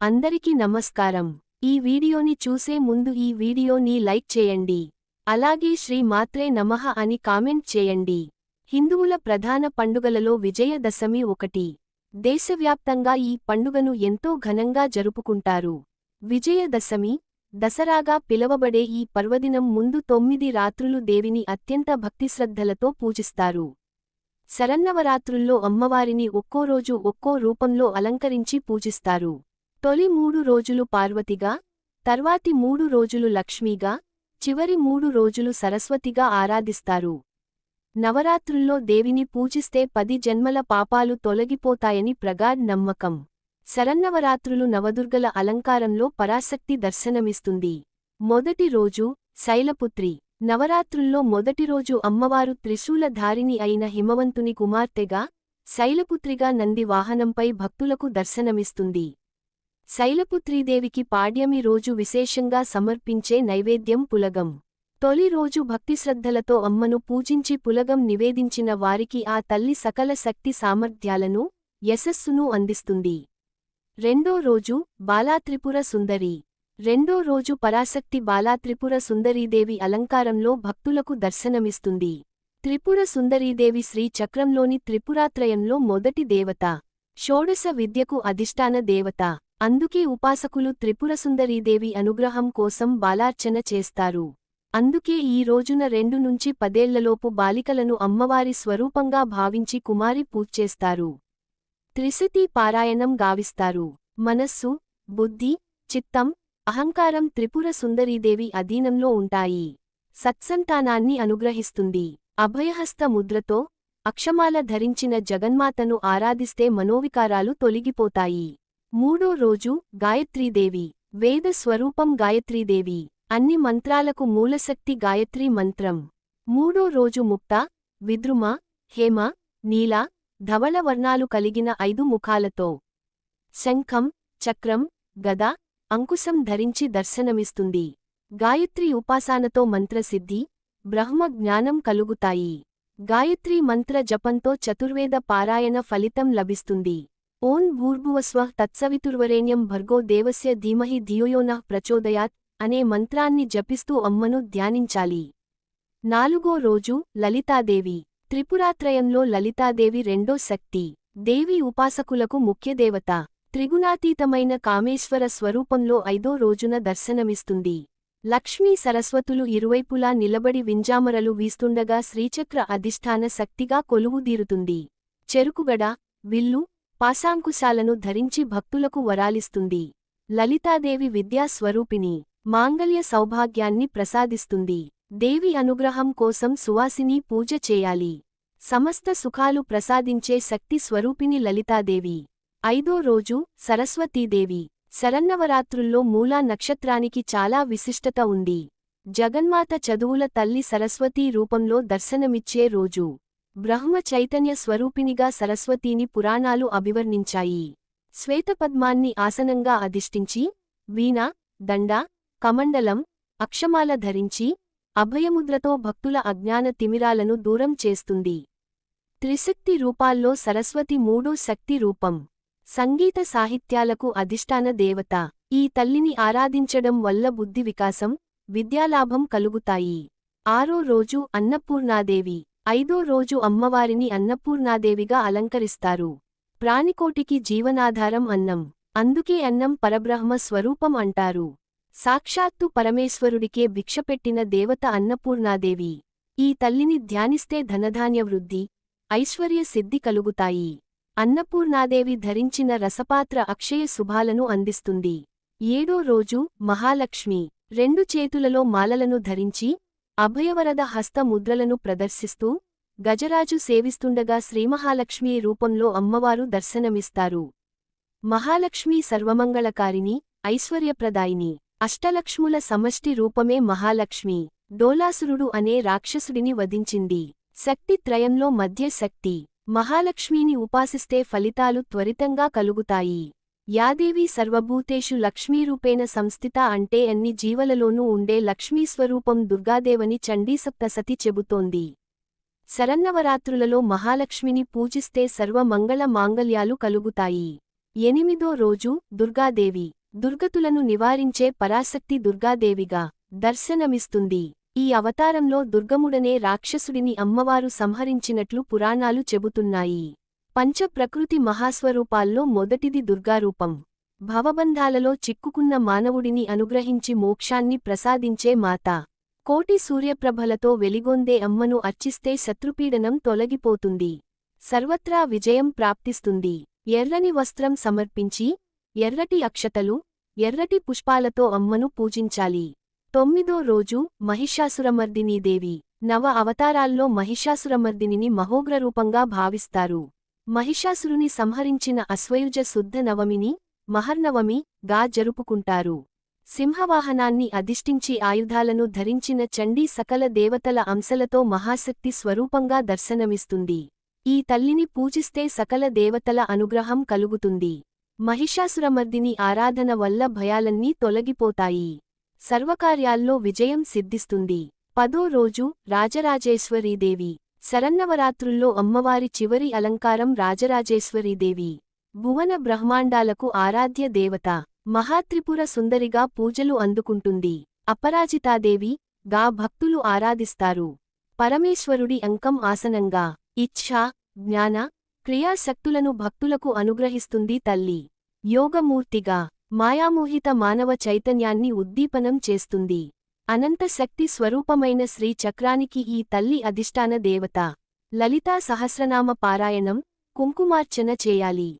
అందరికీ నమస్కారం. ఈ వీడియోని చూసే ముందు ఈ వీడియోని లైక్ చేయండి. అలాగే శ్రీ మాత్రే నమః అని కామెంట్ చేయండి. హిందువుల ప్రధాన పండుగలలో విజయదశమి ఒకటి. దేశవ్యాప్తంగా ఈ పండుగను ఎంతో ఘనంగా జరుపుకుంటారు. విజయదశమి దసరాగా పిలవబడే ఈ పర్వదినం ముందు తొమ్మిది రాత్రులు దేవిని అత్యంత భక్తిశ్రద్ధలతో పూజిస్తారు. శరన్నవరాత్రుల్లో అమ్మవారిని ఒక్కో రోజు ఒక్కో రూపంలో అలంకరించి పూజిస్తారు. తొలి మూడు రోజులు పార్వతిగా తర్వాతి మూడు రోజులు లక్ష్మీగా చివరి మూడు రోజులు సరస్వతిగా ఆరాధిస్తారు. నవరాత్రుల్లో దేవిని పూజిస్తే పది జన్మల పాపాలు తొలగిపోతాయని ప్రగాఢ్ నమ్మకం. శరన్నవరాత్రులు నవదుర్గల అలంకారంలో పరాశక్తి దర్శనమిస్తుంది. మొదటి రోజు శైలపుత్రి. నవరాత్రుల్లో మొదటి రోజు అమ్మవారు త్రిశూలధారిణి అయిన హిమవంతుని కుమార్తెగా శైలపుత్రిగా నంది వాహనంపై భక్తులకు దర్శనమిస్తుంది. శైలపుత్రీదేవికి పాడ్యమి రోజు విశేషంగా సమర్పించే నైవేద్యం పులగం. తొలి రోజు భక్తిశ్రద్ధలతో అమ్మను పూజించి పులగం నివేదించిన వారికి ఆ తల్లి సకల శక్తి సామర్థ్యాలను యశస్సును అందిస్తుంది. రెండో రోజు బాలాత్రిపుర సుందరి. రెండో రోజు పరాశక్తి బాలాత్రిపుర సుందరీదేవి అలంకారంలో భక్తులకు దర్శనమిస్తుంది. త్రిపుర సుందరీదేవి శ్రీ చక్రంలోని త్రిపురాత్రయంలో మొదటి దేవత. షోడశ విద్యకు అధిష్టాన దేవత. అందుకే ఉపాసకులు త్రిపురసుందరీదేవి అనుగ్రహం కోసం బాలార్చన చేస్తారు. అందుకే ఈ రోజున రెండు నుంచి పదేళ్ళలోపు బాలికలను అమ్మవారి స్వరూపంగా భావించి కుమారి పూజ్చేస్తారు త్రిశతి పారాయణం గావిస్తారు. మనస్సు బుద్ధి చిత్తం అహంకారం త్రిపుర సుందరీదేవి అధీనంలో ఉంటాయి. సత్సంతానాన్ని అనుగ్రహిస్తుంది. అభయహస్త ముద్రతో అక్షమాల ధరించిన జగన్మాతను ఆరాధిస్తే మనోవికారాలు తొలగిపోతాయి. మూడో రోజు గాయత్రీదేవి. వేద స్వరూపం గాయత్రీదేవి. అన్ని మంత్రాలకు మూలశక్తి గాయత్రీ మంత్రం. మూడో రోజు ముక్త విద్రుమ హేమ నీల ధవళ వర్ణాలు కలిగిన ఐదు ముఖాలతో. శంఖం చక్రం గద అంకుశం ధరించి దర్శనమిస్తుంది. గాయత్రి ఉపాసనతో మంత్రసిద్ధి బ్రహ్మ జ్ఞానం కలుగుతాయి. గాయత్రీ మంత్ర జపంతో చతుర్వేద పారాయణ ఫలితం లభిస్తుంది. ఓం భూర్భువస్వ తత్సవితుర్వరేణ్యం భర్గో దేవస్య ధీమహి ధియోయోనః ప్రచోదయాత్ అనే మంత్రాన్ని జపిస్తూ అమ్మను ధ్యానించాలి. నాలుగో రోజు లలితాదేవి. త్రిపురాత్రయంలో లలితాదేవి రెండో శక్తి. దేవి ఉపాసకులకు ముఖ్యదేవత త్రిగుణాతీతమైన కామేశ్వర స్వరూపంలో ఐదో రోజున దర్శనమిస్తుంది. లక్ష్మీ సరస్వతులు ఇరువైపులా నిలబడి వింజామరలు వీస్తుండగా శ్రీచక్ర అధిష్టాన శక్తిగా కొలువుదీరుతుంది. చెరుకుగడ విల్లు పాశాంకుశాలను ధరించి భక్తులకు వరాలిస్తుంది. లలితాదేవి విద్యాస్వరూపిణి మాంగల్య సౌభాగ్యాన్ని ప్రసాదిస్తుంది. దేవి అనుగ్రహం కోసం సువాసిని పూజ చేయాలి. సమస్త సుఖాలు ప్రసాదించే శక్తి స్వరూపిణి లలితాదేవి. ఐదో రోజు సరస్వతీదేవి. శరన్నవరాత్రుల్లో మూలా నక్షత్రానికి చాలా విశిష్టత ఉంది. జగన్మాత చదువుల తల్లి సరస్వతీ రూపంలో దర్శనమిచ్చే రోజు. బ్రహ్మ చైతన్య స్వరూపినిగా సరస్వతీని పురాణాలు అభివర్ణించాయి. శ్వేతపద్మాన్ని ఆసనంగా అధిష్ఠించి వీణ దండ కమండలం అక్షమాల ధరించి అభయముద్రతో భక్తుల అజ్ఞాన తిమిరాలను దూరం చేస్తుంది. త్రిశక్తి రూపాల్లో సరస్వతి మూడో శక్తి రూపం. సంగీత సాహిత్యాలకు అధిష్టాన దేవత. ఈ తల్లిని ఆరాధించడం వల్ల బుద్ధి వికాసం విద్యాలాభం కలుగుతాయి. ఆరో రోజు అన్నపూర్ణాదేవి. ఐదో రోజు అమ్మవారిని అన్నపూర్ణాదేవిగా అలంకరిస్తారు. ప్రాణికోటికి జీవనాధారం అన్నం. అందుకే అన్నం పరబ్రహ్మ స్వరూపం అంటారు. సాక్షాత్తు పరమేశ్వరుడికే భిక్షపెట్టిన దేవత అన్నపూర్ణాదేవి. ఈ తల్లిని ధ్యానిస్తే ధనధాన్య వృద్ధి ఐశ్వర్య సిద్ధి కలుగుతాయి. అన్నపూర్ణాదేవి ధరించిన రసపాత్ర అక్షయ శుభాలను అందిస్తుంది. ఏడో రోజు మహాలక్ష్మి. రెండు చేతులలో మాలలను ధరించి అభయవరద హస్త ముద్రలను ప్రదర్శిస్తూ గజరాజు సేవిస్తుండగా శ్రీమహాలక్ష్మీ రూపంలో అమ్మవారు దర్శనమిస్తారు. మహాలక్ష్మీ సర్వమంగళకారిణి ఐశ్వర్యప్రదాయిని. అష్టలక్ష్ముల సమష్టి రూపమే మహాలక్ష్మి. డోలాసురుడు అనే రాక్షసుడిని వధించింది. శక్తి త్రయంలో మధ్య శక్తి మహాలక్ష్మీని ఉపాసిస్తే ఫలితాలు త్వరితంగా కలుగుతాయి. యాదేవి సర్వభూతేషు లక్ష్మీరూపేణ సంస్థిత అంటే అన్ని జీవలలోనూ ఉండే లక్ష్మీస్వరూపం దుర్గాదేవని చండీసప్తసతి చెబుతోంది. శరన్నవరాత్రులలో మహాలక్ష్మిని పూజిస్తే సర్వ మంగళ మాంగళ్యాలు కలుగుతాయి. ఎనిమిదో రోజు దుర్గాదేవి. దుర్గతులను నివారించే పరాశక్తి దుర్గాదేవిగా దర్శనమిస్తుంది. ఈ అవతారంలో దుర్గముడనే రాక్షసుడిని అమ్మవారు సంహరించినట్లు పురాణాలు చెబుతున్నాయి. పంచ ప్రకృతి మహాస్వరూపాల్లో మొదటిది దుర్గారూపం. భవబంధాలలో చిక్కుకున్న మానవుడిని అనుగ్రహించి మోక్షాన్ని ప్రసాదించే మాత. కోటి సూర్యప్రభలతో వెలిగొందే అమ్మను అర్చిస్తే శత్రుపీడనం తొలగిపోతుంది. సర్వత్రా విజయం ప్రాప్తిస్తుంది. ఎర్రని వస్త్రం సమర్పించి ఎర్రటి అక్షతలు ఎర్రటి పుష్పాలతో అమ్మను పూజించాలి. తొమ్మిదో రోజు మహిషాసురమర్దినీదేవి నవ అవతారాల్లో మహిషాసురమర్దినిని మహోగ్రరూపంగా భావిస్తారు. మహిషాసురుని సంహరించిన అశ్వయుజ శుద్ధ నవమిని మహర్నవమి గా జరుపుకుంటారు. సింహవాహనాన్ని అధిష్ఠించి ఆయుధాలను ధరించిన చండీ సకల దేవతల అంశలతో మహాశక్తి స్వరూపంగా దర్శనమిస్తుంది. ఈ తల్లిని పూజిస్తే సకల దేవతల అనుగ్రహం కలుగుతుంది. మహిషాసురమర్దిని ఆరాధన వల్ల భయాలన్నీ తొలగిపోతాయి. సర్వకార్యాల్లో విజయం సిద్ధిస్తుంది. పదో రోజు రాజరాజేశ్వరీదేవి. శరన్నవరాత్రుల్లో అమ్మవారి చివరి అలంకారం రాజరాజేశ్వరీదేవి భువన బ్రహ్మాండాలకు ఆరాధ్య దేవత. మహాత్రిపుర సుందరిగా పూజలు అందుకుంటుంది. అపరాజితాదేవి గా భక్తులు ఆరాధిస్తారు. పరమేశ్వరుడి అంకం ఆసనంగా. ఇచ్ఛా జ్ఞాన క్రియాశక్తులను భక్తులకు అనుగ్రహిస్తుంది తల్లి. యోగమూర్తిగా. మాయామోహిత మానవ చైతన్యాన్ని ఉద్దీపనం చేస్తుంది. అనంత శక్తి స్వరూపమైన శ్రీ చక్రానికి ఈ తల్లి అధిష్టాన దేవత. లలితా సహస్రనామ పారాయణం కుంకుమార్చన చేయాలి.